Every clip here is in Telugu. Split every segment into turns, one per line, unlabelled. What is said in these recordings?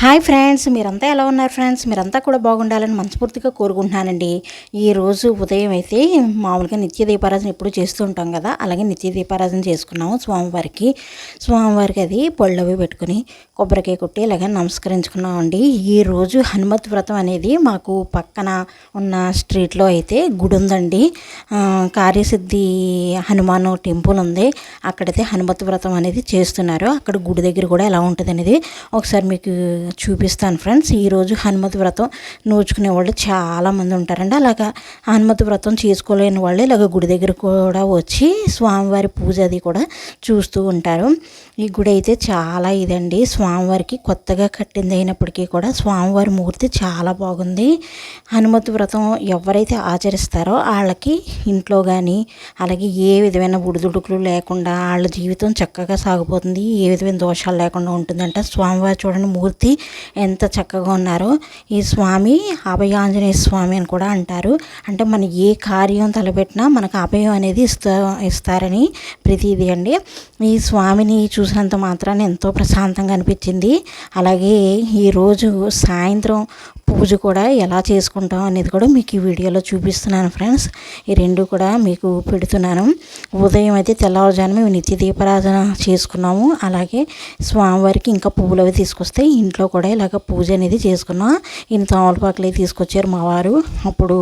హాయ్ ఫ్రెండ్స్ మీరంతా ఎలా ఉన్నారు ఫ్రెండ్స్? మీరంతా కూడా బాగుండాలని మనస్ఫూర్తిగా కోరుకుంటున్నానండి. ఈరోజు ఉదయం అయితే మామూలుగా నిత్య దీపారాధన ఎప్పుడు చేస్తూ ఉంటాం కదా అలాగే నిత్య దీపారాధన చేసుకున్నాము స్వామివారికి. స్వామివారికి అది పళ్ళవి పెట్టుకుని కొబ్బరికాయ కొట్టి ఇలాగే నమస్కరించుకున్నామండి. ఈరోజు హనుమత్ వ్రతం అనేది మాకు పక్కన ఉన్న స్ట్రీట్లో అయితే గుడి ఉందండి. కార్యసిద్ధి హనుమాన్ టెంపుల్ ఉంది. అక్కడైతే హనుమత్ వ్రతం అనేది చేస్తున్నారు. అక్కడ గుడి దగ్గర కూడా ఎలా ఉంటుంది అనేది ఒకసారి మీకు చూపిస్తాను ఫ్రెండ్స్. ఈరోజు హనుమతి వ్రతం నోచుకునే వాళ్ళు చాలామంది ఉంటారండి. అలాగా హనుమతి వ్రతం చేసుకోలేని వాళ్ళు ఇలాగ గుడి దగ్గర కూడా వచ్చి స్వామివారి పూజ అది కూడా చూస్తూ ఉంటారు. ఈ గుడి అయితే చాలా ఇదండి. స్వామివారికి కొత్తగా కట్టింది అయినప్పటికీ కూడా స్వామివారి మూర్తి చాలా బాగుంది. హనుమతి వ్రతం ఎవరైతే ఆచరిస్తారో వాళ్ళకి ఇంట్లో కానీ అలాగే ఏ విధమైన బుడిదుడుకులు లేకుండా వాళ్ళ జీవితం చక్కగా సాగిపోతుంది. ఏ విధమైన దోషాలు లేకుండా ఉంటుందంట స్వామివారి చూడండి మూర్తి. ఎంత చక్కగా ఉన్నారో ఈ స్వామి అభయాంజనేయ స్వామి అని కూడా అంటారు. అంటే మన ఏ కార్యం తలపెట్టినా మనకు అభయం అనేది ఇస్తా ఇస్తారని ప్రతీది అండి. ఈ స్వామిని చూసినంత మాత్రాన్ని ఎంతో ప్రశాంతంగా అనిపించింది. అలాగే ఈరోజు సాయంత్రం పూజ కూడా ఎలా చేసుకుంటాం అనేది కూడా మీకు ఈ వీడియోలో చూపిస్తున్నాను ఫ్రెండ్స్. ఈ రెండు కూడా మీకు పెడుతున్నాను. ఉదయం అయితే తెల్లవారుజాను మేము నిత్య దీపారాధన చేసుకున్నాము. అలాగే స్వామివారికి ఇంకా పువ్వులు అవి తీసుకొస్తే ఇంట్లో కూడా ఇలాగ పూజ అనేది చేసుకున్నాం. ఇన్ని తమలపాకులు తీసుకొచ్చారు మా వారు. అప్పుడు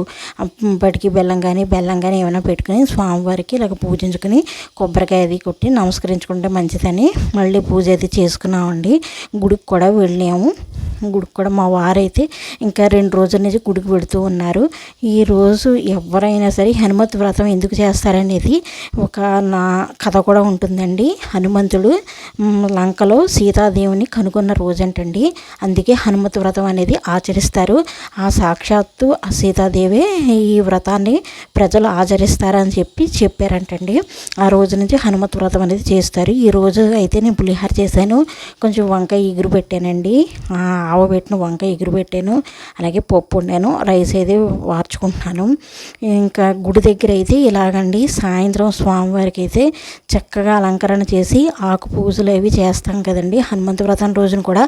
బటికి బెల్లం కానీ బెల్లం కానీ ఏమైనా పెట్టుకుని స్వామివారికి ఇలాగ పూజించుకుని కొబ్బరికాయ అది కొట్టి నమస్కరించుకుంటే మంచిదని మళ్ళీ పూజ అది చేసుకున్నామండి. గుడికి కూడా వెళ్ళాము. గుడికి కూడా మా వారైతే ఇంకా రెండు రోజుల నుంచి గుడికి పెడుతూ ఉన్నారు. ఈరోజు ఎవరైనా సరే హనుమత్ వ్రతం ఎందుకు చేస్తారనేది ఒక నా కథ కూడా ఉంటుందండి. హనుమంతుడు లంకలో సీతాదేవిని కనుగొన్న రోజంటండి. అందుకే హనుమత్ వ్రతం అనేది ఆచరిస్తారు. ఆ సాక్షాత్తు ఆ సీతాదేవే ఈ వ్రతాన్ని ప్రజలు ఆచరిస్తారని చెప్పి చెప్పారంటండి. ఆ రోజు నుంచి హనుమత్ వ్రతం అనేది చేస్తారు. ఈ రోజు అయితే నేను పులిహార చేశాను. కొంచెం వంకాయ ఎగురు పెట్టానండి. ఆవబెట్టిన వంకాయ ఎగురు పెట్టాను. అలాగే పప్పు వండాను. రైస్ అయితే వార్చుకుంటున్నాను. ఇంకా గుడి దగ్గర అయితే ఇలాగండి. సాయంత్రం స్వామివారికి అయితే చక్కగా అలంకరణ చేసి ఆకు పూజలు అవి చేస్తాం కదండి. హనుమంత వ్రతం రోజున కూడా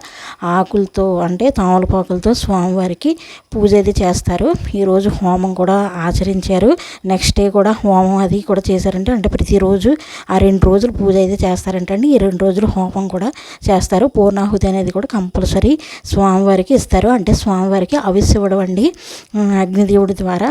ఆకులతో అంటే తామలపాకులతో స్వామివారికి పూజ అది చేస్తారు. ఈరోజు హోమం కూడా ఆచరించారు. నెక్స్ట్ డే కూడా హోమం అది కూడా చేశారంటే. అంటే ప్రతిరోజు ఆ రెండు రోజులు పూజ అయితే చేస్తారంటే అండి. ఈ రెండు రోజులు హోమం కూడా చేస్తారు. పూర్ణాహుతి అనేది కూడా కంపల్సరీ స్వామివారికి ఇస్తారు. అంటే స్వామివారికి అవిస్ ఇవ్వడం అండి. అగ్నిదేవుడి ద్వారా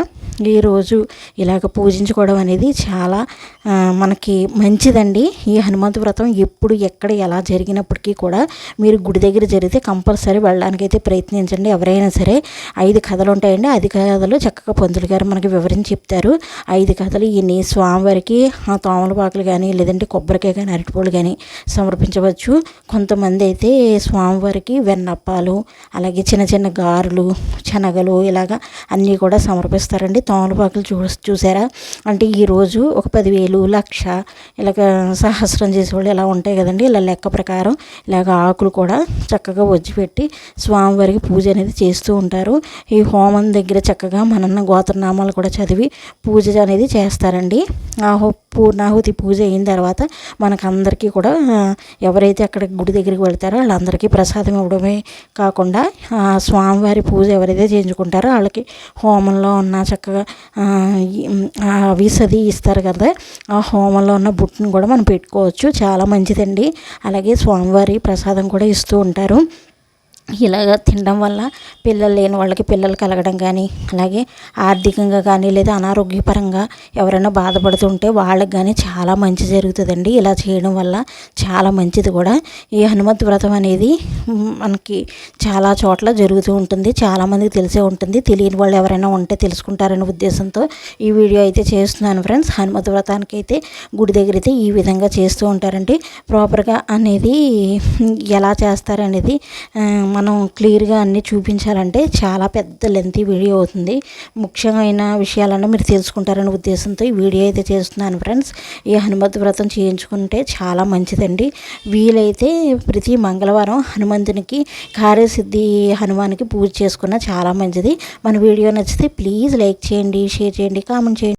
ఈరోజు ఇలాగ పూజించుకోవడం అనేది చాలా మనకి మంచిదండి. ఈ హనుమంతు వ్రతం ఎప్పుడు ఎక్కడ ఎలా జరిగినప్పటికీ కూడా మీరు గుడి దగ్గర జరిగితే కంపల్సరీ వెళ్ళడానికి అయితే ప్రయత్నించండి. ఎవరైనా సరే ఐదు కథలు ఉంటాయండి. ఐదు కథలు చక్కగా పంతులు గారు మనకి వివరించి చెప్తారు. ఐదు కథలు ఈ స్వామివారికి ఆ తోమలపాకులు కానీ లేదంటే కొబ్బరికాయ కానీ అరటిపూలు కానీ సమర్పించవచ్చు. కొంతమంది అయితే స్వామివారికి వెన్నప్పాలు అలాగే చిన్న చిన్న గారెలు శనగలు ఇలాగా అన్నీ కూడా సమర్పిస్తారండి. తోమలపాకులు చూ చూసారా? అంటే ఈరోజు ఒక పదివేలు లక్ష ఇలాగ సహస్రం చేసేవాళ్ళు ఇలా ఉంటాయి కదండి. ఇలా లెక్క ప్రకారం ఇలాగ ఆకులు కూడా చక్కగా పెట్టి స్వామివారికి పూజ అనేది చేస్తూ ఉంటారు. ఈ హోమం దగ్గర చక్కగా మనన్న గోత్రనామాలు కూడా చదివి పూజ అనేది చేస్తారండి. ఆ పూర్ణాహుతి పూజ అయిన తర్వాత మనకందరికీ కూడా ఎవరైతే అక్కడ గుడి దగ్గరికి వెళ్తారో వాళ్ళందరికీ ప్రసాదం ఇవ్వడమే కాకుండా స్వామివారి పూజ ఎవరైతే చేయించుకుంటారో వాళ్ళకి హోమంలో ఉన్న చక్కగా విసది ఇస్తారు కదా ఆ హోమంలో ఉన్న బుట్టను కూడా మనం పెట్టుకోవచ్చు. చాలా మంచిదండి. అలాగే స్వామివారి ప్రసాదం కూడా ఇస్తూ ఉంటారు. ఇలాగ తినడం వల్ల పిల్లలు లేని వాళ్ళకి పిల్లలు కలగడం కానీ అలాగే ఆర్థికంగా కానీ లేదా అనారోగ్యపరంగా ఎవరైనా బాధపడుతుంటే వాళ్ళకి కానీ చాలా మంచి జరుగుతుందండి. ఇలా చేయడం వల్ల చాలా మంచిది కూడా. ఈ హనుమత్ వ్రతం అనేది మనకి చాలా చోట్ల జరుగుతూ ఉంటుంది. చాలామందికి తెలిసే ఉంటుంది. తెలియని వాళ్ళు ఎవరైనా ఉంటే తెలుసుకుంటారనే ఉద్దేశంతో ఈ వీడియో అయితే చేస్తున్నాను ఫ్రెండ్స్. హనుమత్ వ్రతానికి అయితే గుడి దగ్గర అయితే ఈ విధంగా చేస్తూ ఉంటారండి. ప్రాపర్గా అనేది ఎలా చేస్తారనేది మనం క్లియర్గా అన్నీ చూపించాలంటే చాలా పెద్ద లెంతీ వీడియో అవుతుంది. ముఖ్యమైన విషయాలను మీరు తెలుసుకుంటారనే ఉద్దేశంతో ఈ వీడియో అయితే చేస్తున్నాను ఫ్రెండ్స్. ఈ హనుమత్ వ్రతం చేయించుకుంటే చాలా మంచిదండి. వీలైతే ప్రతి మంగళవారం హనుమంతునికి కార్యసిద్ధి హనుమానికి పూజ చేసుకున్న చాలా మంచిది. మన వీడియో నచ్చితే ప్లీజ్ లైక్ చేయండి షేర్ చేయండి కామెంట్ చేయండి.